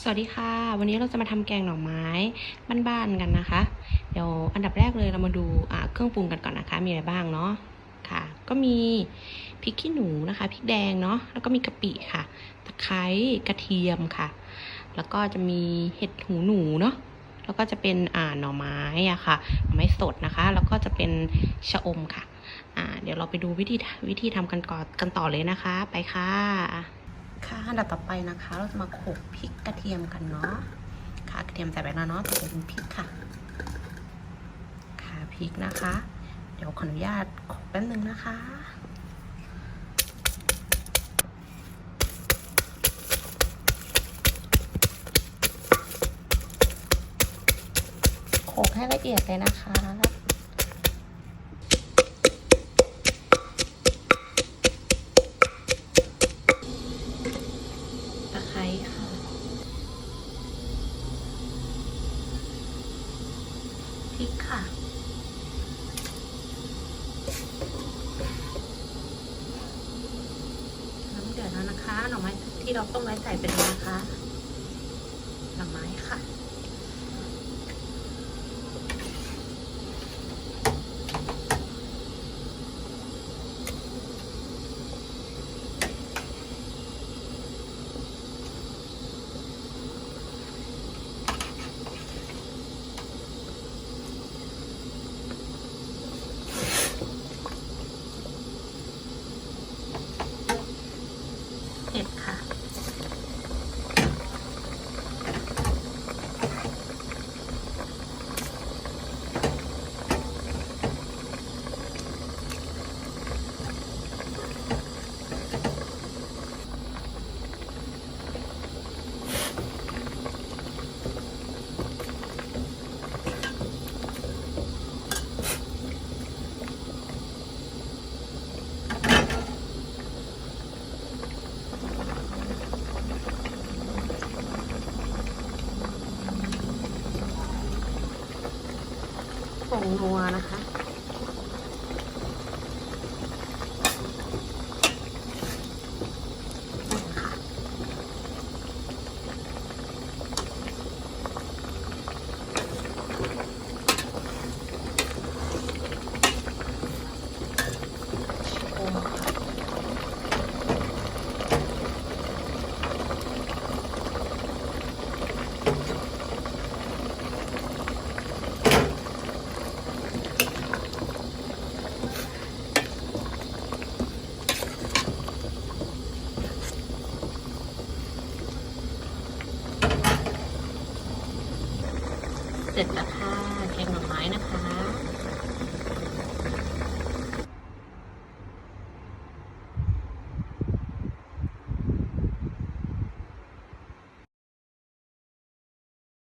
สวัสดีค่ะ วันนี้เราจะมาทำแกงหน่อไม้บ้านๆกันนะคะ เดี๋ยวอันดับแรกเลยเรามาดูเครื่องปรุงกันก่อนนะคะ มีอะไรบ้างเนาะค่ะ ก็มีพริกขี้หนูนะคะพริกแดงเนาะแล้วก็มีกะปิค่ะ ตะไคร้กระเทียมค่ะ แล้วก็จะมีเห็ดหูหนูเนาะแล้วก็จะเป็นอ่าหน่อไม้อะค่ะหน่อไม้สดนะคะ แล้วก็จะเป็นชะอมค่ะ อ่า เดี๋ยวเราไปดูวิธีวิธีทำกันก่อนกันต่อเลยนะคะ ไปค่ะ ค่ะอันดับต่อไปนะคะ เราจะมาโขลกพริกกระเทียมกันเนาะค่ะกระเทียมใส่ไปแล้วเนาะต่อไปเป็นพริกค่ะ ค่ะพริกนะคะ เดี๋ยวขออนุญาตโขลกแป๊บนึงนะคะโขลกให้ละเอียดเลยนะคะ ตะไคร้ค่ะ พริกค่ะ น้ำเดือดแล้วนะคะ หน่อไม้ที่เราต้มไว้ใส่ไปเลยนะคะ หน่อไม้ค่ะ เผ็ดค่ะ ผ งนัวนะคะค่ะ ชมค่ะ เสร็จแล้วค่ะแกงหน่อไม้นะคะ